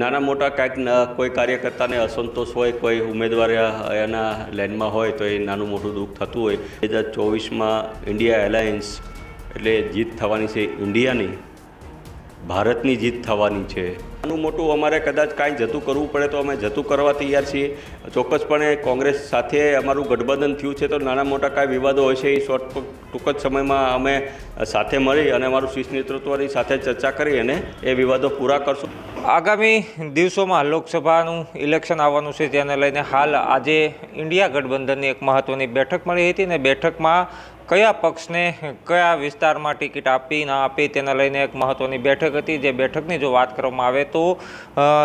નાના મોટા કાંઈક કોઈ કાર્યકર્તાને અસંતોષ હોય, કોઈ ઉમેદવાર એના લાઇનમાં હોય તો એ નાનું મોટું દુઃખ થતું હોય. બે હજાર ચોવીસમાં ઇન્ડિયા એલાયન્સ એટલે જીત થવાની છે ઇન્ડિયાની. ભારતની જીત થવાની છે. આનું મોટું અમારે કદાચ કાંઈ જતું કરવું પડે તો અમે જતું કરવા તૈયાર છીએ. ચોક્કસપણે કોંગ્રેસ સાથે અમારું ગઠબંધન થયું છે તો નાના મોટા કાંઈ વિવાદો હોય છે એ શોર્ટ ટૂંક જ સમયમાં અમે સાથે મળી અને અમારું શીર્ષ નેતૃત્વની સાથે ચર્ચા કરી અને એ વિવાદો પૂરા કરશું. આગામી દિવસોમાં લોકસભાનું ઇલેક્શન આવવાનું છે, તેને લઈને હાલ આજે ઇન્ડિયા ગઠબંધનની એક મહત્ત્વની બેઠક મળી હતી ને બેઠકમાં કયા પક્ષને કયા વિસ્તારમાં ટિકિટ આપી ના આપી તેને લઈને એક મહત્ત્વની બેઠક હતી. જે બેઠકની જો વાત કરવામાં આવે તો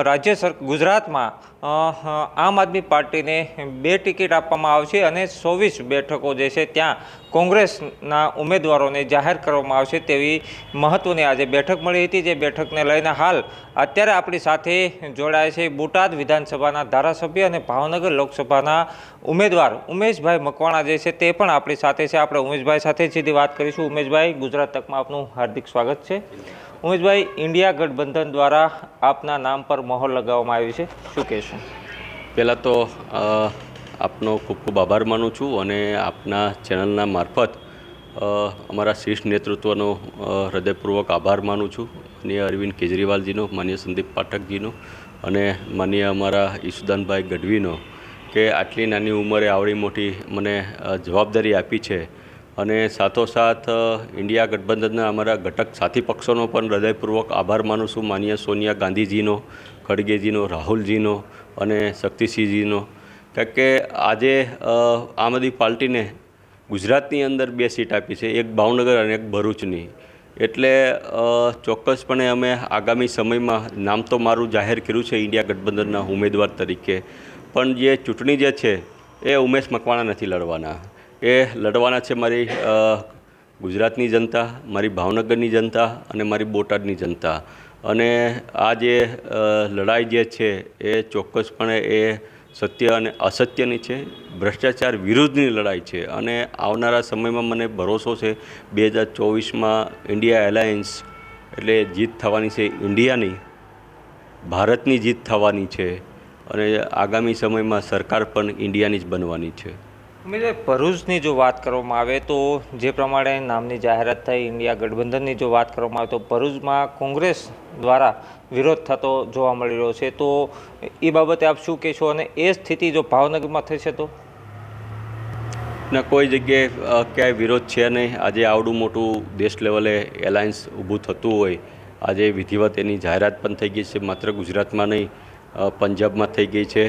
રાજ્ય સર, ગુજરાતમાં આમ આદમી પાર્ટીને બે ટિકિટ આપવામાં આવશે અને ચોવીસ બેઠકો જે છે ત્યાં કોંગ્રેસના ઉમેદવારોને જાહેર કરવામાં આવશે તેવી મહત્ત્વની આજે બેઠક મળી હતી. જે બેઠકને લઈને હાલ અત્યારે આપણી સાથે જોડાય છે બોટાદ વિધાનસભાના ધારાસભ્ય અને ભાવનગર લોકસભાના ઉમેદવાર ઉમેશભાઈ મકવાણા જે છે તે પણ આપણી સાથે છે. આપણે ઉમેશભાઈ સાથે સીધી વાત કરીશું. ઉમેશભાઈ, ગુજરાત તકમાં આપનું હાર્દિક સ્વાગત છે. ઉમેશભાઈ, ઇન્ડિયા ગઠબંધન દ્વારા આપના નામ પર મહોર લગાવવામાં આવી છે. શું કહેશો? પહેલાં તો આપનો ખૂબ ખૂબ આભાર માનું છું અને આપના ચેનલના મારફત અમારા શીર્ષ નેતૃત્વનો હૃદયપૂર્વક આભાર માનું છું. માન્ય અરવિંદ કેજરીવાલજીનો, માનીય સંદીપ પાઠકજીનો અને માનીય અમારા ઈશુદાનભાઈ ગઢવીનો કે આટલી નાની ઉંમરે આવડી મોટી મને જવાબદારી આપી છે અને સાથોસાથ ઇન્ડિયા ગઠબંધનના અમારા ઘટક સાથી પક્ષોનો પણ હૃદયપૂર્વક આભાર માનું છું. માન્ય સોનિયા ગાંધીજીનો, ખડગેજીનો, રાહુલજીનો અને શક્તિસિંહજીનો કારણ કે આજે આ આદમી પાર્ટીને ગુજરાતની અંદર બે સીટ આપી છે, એક ભાવનગર અને એક ભરૂચની. એટલે ચોક્કસપણે અમે આગામી સમયમાં નામ તો મારું જાહેર કર્યું છે ઇન્ડિયા ગઠબંધનના ઉમેદવાર તરીકે, પણ જે ચૂંટણી જે છે, એ ઉમેશ મકવાણા નથી લડવાના. એ લડવાના છે મારી ગુજરાતની જનતા, મારી ભાવનગરની જનતા અને મારી બોટાદની જનતા. અને આ જે લડાઈ જે છે, એ ચોક્કસપણે એ સત્ય અને અસત્યની છે, ભ્રષ્ટાચાર વિરુદ્ધની લડાઈ છે અને આવનારા સમયમાં મને ભરોસો છે, બે હજાર ચોવીસમાં ઇન્ડિયા એલાયન્સ એટલે જીત થવાની છે ઇન્ડિયાની, ભારતની જીત થવાની છે અને આગામી સમયમાં સરકાર પણ ઇન્ડિયાની જ બનવાની છે. ઉમેશભાઈ ભરૂચની જો વાત કરવામાં આવે તો જે પ્રમાણે નામની જાહેરાત થઈ, ઇન્ડિયા ગઠબંધનની જો વાત કરવામાં આવે તો ભરૂચમાં કોંગ્રેસ દ્વારા વિરોધ થતો જોવા મળી રહ્યો છે. તો એ બાબતે આપ શું કહેશો અને એ સ્થિતિ જો ભાવનગરમાં થશે તો? ના, કોઈ જગ્યાએ ક્યાંય વિરોધ છે નહીં. આજે આવડું મોટું દેશ લેવલે એલાયન્સ ઊભું થતું હોય. આજે વિધિવત એની જાહેરાત પણ થઈ ગઈ છે, માત્ર ગુજરાતમાં નહીં પંજાબમાં થઈ ગઈ છે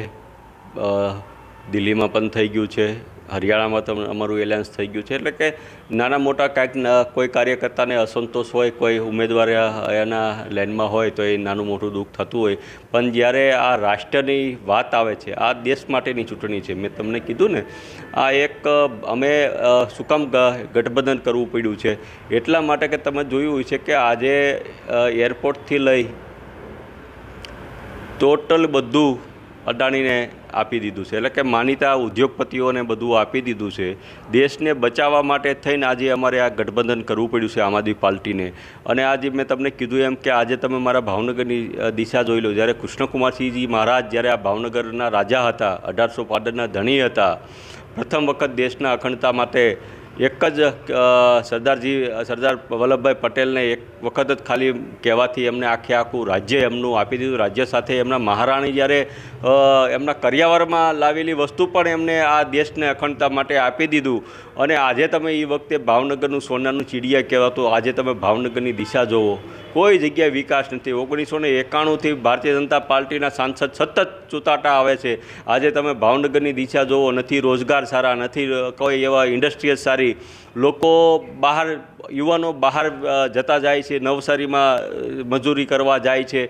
દિલ્હીમાં પણ થઈ ગયું છે. હરિયાણામાં તો અમારું એલાયન્સ થઈ ગયું છે. એટલે કે નાના મોટા કાંઈક કોઈ કાર્યકર્તાને અસંતોષ હોય કોઈ ઉમેદવાર એના લાઇનમાં હોય તો એ નાનું મોટું દુઃખ થતું હોય. પણ જ્યારે આ રાષ્ટ્રની વાત આવે છે આ દેશ માટેની ચૂંટણી છે મેં તમને કીધું ને આ એક અમે અ, શું કામ ગ- ગઠબંધન કરવું પડ્યું છે. એટલા માટે કે તમે જોયું છે કે આજે એરપોર્ટથી લઈ ટોટલ બધું અદાણીને આપી દીધું છે. એટલે કે માનીતા ઉદ્યોગપતિઓને બધું આપી દીધું છે. દેશને બચાવવા માટે થઈને આજે અમારે આ ગઠબંધન કરવું પડ્યું છે આમ આદમી પાર્ટીને. અને આજે મેં તમને કીધું એમ કે આજે તમે મારા ભાવનગરની દિશા જોઈ લો. જ્યારે કૃષ્ણકુમારસિંહજી મહારાજ જ્યારે આ ભાવનગરના રાજા હતા, અઢારસો પાદરના ધણી હતા, પ્રથમ વખત દેશના અખંડતા માટે એક જ સરદારજી, સરદાર વલ્લભભાઈ પટેલને એક વખત જ ખાલી કહેવાથી એમને આખે આખું રાજ્ય એમનું આપી દીધું. રાજ્ય સાથે એમના મહારાણી જ્યારે એમના કરિયાવરમાં લાવેલી વસ્તુ પણ એમને આ દેશને અખંડતા માટે આપી દીધું. અને આજે તમે એ વખતે ભાવનગરનું સોનાનું ચીડિયા કહેવાતું આજે તમે ભાવનગરની દિશા જુઓ કોઈ જગ્યાએ વિકાસ નથી. ઓગણીસો ને એકાણુંથી ભારતીય જનતા પાર્ટીના સાંસદ સતત ચૂંટાટા આવે છે. આજે તમે ભાવનગરની દિશા જુઓ નથી રોજગાર સારા, નથી કોઈ એવા ઇન્ડસ્ટ્રીઝ સારી લોકો બહાર, યુવાનો બહાર જતા જાય છે, નવસારીમાં મજૂરી કરવા જાય છે.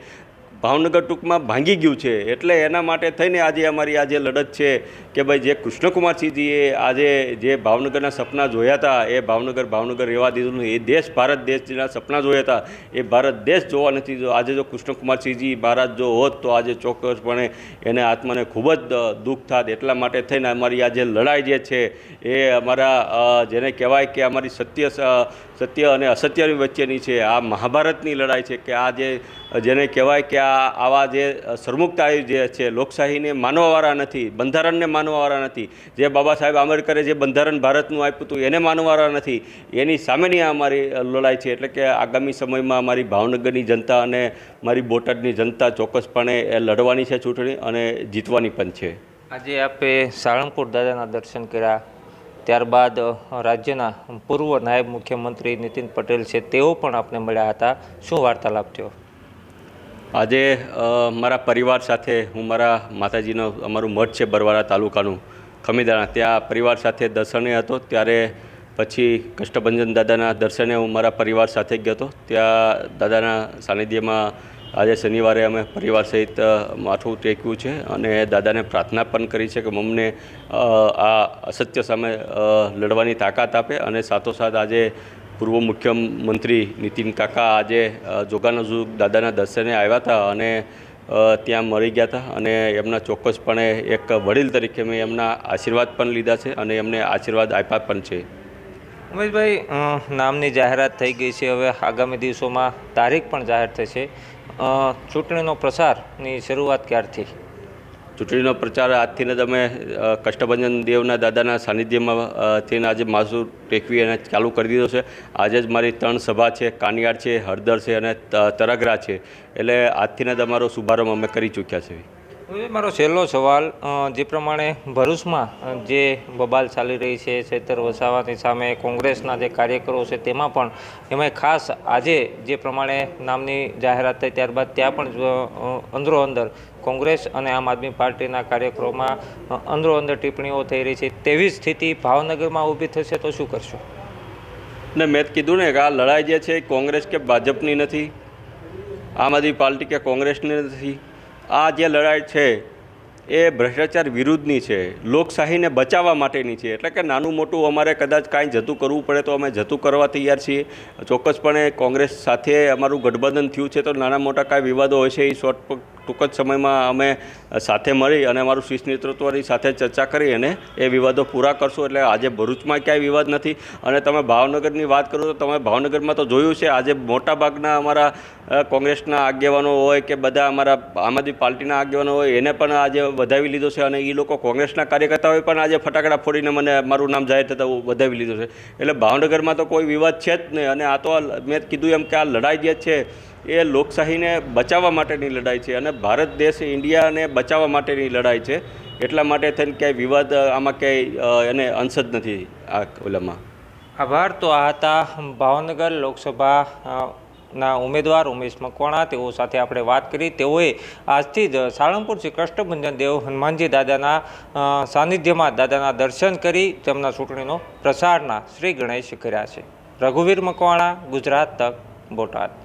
ભાવનગર ટૂંકમાં ભાંગી ગયું છે. એટલે એના માટે થઈને આજે અમારી આ જે લડત છે કે ભાઈ જે કૃષ્ણકુમારસિંહજીએ આજે જે ભાવનગરના સપના જોયા હતા, એ ભાવનગર ભાવનગર રહેવા દીધું એ દેશ, ભારત દેશના સપના જોયા હતા, એ ભારત દેશ જોવા નથી, જો આજે જો કૃષ્ણકુમારસિંહજી મહારાજ જો હોત, તો આજે ચોક્કસપણે એને આત્માને ખૂબ જ દુઃખ થાત. એટલા માટે થઈને અમારી આ જે લડાઈ જે છે, એ અમારા જેને કહેવાય કે અમારી સત્ય સત્ય અને અસત્યની વચ્ચેની છે. આ મહાભારતની લડાઈ છે કે આ જે, જેને કહેવાય કે આ આવા જે સરમુખતા જે છે, લોકશાહીને માનવાવાળા નથી, બંધારણને માનવાવાળા નથી. જે બાબા સાહેબ આંબેડકરે જે બંધારણ ભારતનું આપ્યું હતું, એને માનવાવાળા નથી. એની સામેની અમારી લડાઈ છે, એટલે કે આગામી સમયમાં અમારી ભાવનગરની જનતા અને મારી બોટાદની જનતા ચોક્કસપણે એ લડવાની છે ચૂંટણી અને જીતવાની પણ છે. આજે આપે સાળંગપુર દાદાના દર્શન કર્યા. ત્યારબાદ રાજ્યના પૂર્વ નાયબ મુખ્યમંત્રી નીતિન પટેલ છે, તેઓ પણ આપને મળ્યા હતા. શું વાર્તાલાપ થયો? આજે મારા પરિવાર સાથે હું મારા માતાજીનો, અમારું મઠ છે બરવાડા તાલુકાનું, ખમીદાણા. ત્યાં પરિવાર સાથે દર્શને હતો. ત્યારે પછી કષ્ટભંજન દાદાના દર્શને હું મારા પરિવાર સાથે ગયો હતો. ત્યાં દાદાના સાનિધ્યમાં આજે શનિવારે અમે પરિવાર સહિત માથું ટેક્યું છે અને દાદાને પ્રાર્થના પણ કરી છે કે મમ્મને આ અસત્ય સામે લડવાની તાકાત આપે અને સાથોસાથ આજે પૂર્વ મુખ્યમંત્રી નીતિન કાકા આજે અ, દાદાના દર્શને આવ્યા હતા અને ત્યાં મળી ગયા હતા અને એમના ચોક્કસપણે એક વડીલ તરીકે મેં એમના આશીર્વાદ પણ લીધા છે અને એમને આશીર્વાદ આપ્યા પણ છે. ઉમેશભાઈ નામની જાહેરાત થઈ ગઈ છે. હવે આગામી દિવસોમાં તારીખ પણ જાહેર થશે. ચૂંટણીનો પ્રસારની શરૂઆત ક્યારથી? ચૂંટણીનો પ્રચાર આજથી તમે કષ્ટભંજન દેવના દાદાના સાનિધ્યમાં થઈને આજે માસુ ટેકવી અને ચાલુ કરી દીધો છે. આજે જ મારી ત્રણ સભા છે, કાનિયાર છે, હળદર છે અને તરગરા છે. એટલે આજથી તમારો શુભારંભ અમે કરી ચૂક્યા છીએ મારો છેલ્લો સવાલ જે પ્રમાણે ભરૂચમાં જે બબાલ ચાલી રહી છે, છેતર વસાવાની સામે કોંગ્રેસના જે કાર્યકરો છે, તેમાં પણ એમાં ખાસ આજે જે પ્રમાણે નામની જાહેરાત થઈ ત્યારબાદ ત્યાં પણ અંદરો અંદર કોંગ્રેસ અને આમ આદમી પાર્ટીના કાર્યકરોમાં અંદરો અંદર ટિપ્પણીઓ થઈ રહી છે. તેવી સ્થિતિ ભાવનગરમાં ઊભી થશે તો શું કરશો? ને મેં કીધું ને કે આ લડાઈ જે છે, કોંગ્રેસ કે ભાજપની નથી, આમ આદમી પાર્ટી કે કોંગ્રેસની નથી. આ જે લડાઈ છે, એ ભ્રષ્ટાચાર વિરુદ્ધની છે, લોકશાહીને બચાવવા માટેની છે. એટલે કે નાનું મોટું અમારે કદાચ કાંઈ જતું કરવું પડે તો અમે જતું કરવા તૈયાર છીએ. ચોક્કસપણે કોંગ્રેસ સાથે અમારું ગઠબંધન થયું છે તો નાના મોટા કાંઈ વિવાદો છે, એ શોર્ટ ટૂંક જ સમયમાં અમે સાથે મળી અને અમારું શીર્ષ નેતૃત્વની સાથે ચર્ચા કરી અને એ વિવાદો પૂરા કરશું એટલે આજે ભરૂચમાં ક્યાંય વિવાદ નથી. અને તમે ભાવનગરની વાત કરો તો તમે ભાવનગરમાં તો જોયું છે, આજે મોટાભાગના અમારા કોંગ્રેસના આગેવાનો હોય કે બધા અમારા, આમ આદમી પાર્ટીના આગેવાનો હોય, એને પણ આજે વધાવી લીધો છે અને એ લોકો કોંગ્રેસના કાર્યકર્તાઓએ પણ આજે ફટાકડા ફોડીને મને મારું નામ જાહેર થતાં વધાવી લીધું છે. એટલે ભાવનગરમાં તો કોઈ વિવાદ છે જ નહીં અને આ તો મેં કીધું એમ કે આ લડાઈ જે છે એ લોકશાહીને બચાવવા માટેની લડાઈ છે અને ભારત દેશ ઇન્ડિયાને બચાવવા માટેની લડાઈ છે. એટલા માટે થઈને ક્યાંય વિવાદ, આમાં ક્યાંય એને અંશ જ નથી આ ઓલામાં. આભાર. તો આ હતા ભાવનગર લોકસભા ના ઉમેદવાર ઉમેશ મકવાણા. તેઓ સાથે આપણે વાત કરી. તેઓએ આજથી જ સાળંગપુર શ્રી કૃષ્ણભંજન દેવ હનુમાનજી દાદાના સાનિધ્યમાં દાદાના દર્શન કરી તેમના ચૂંટણીનો પ્રસારના શ્રી ગણેશ કર્યા છે. રઘુવીર મકવાણા, ગુજરાત તક, બોટાદ.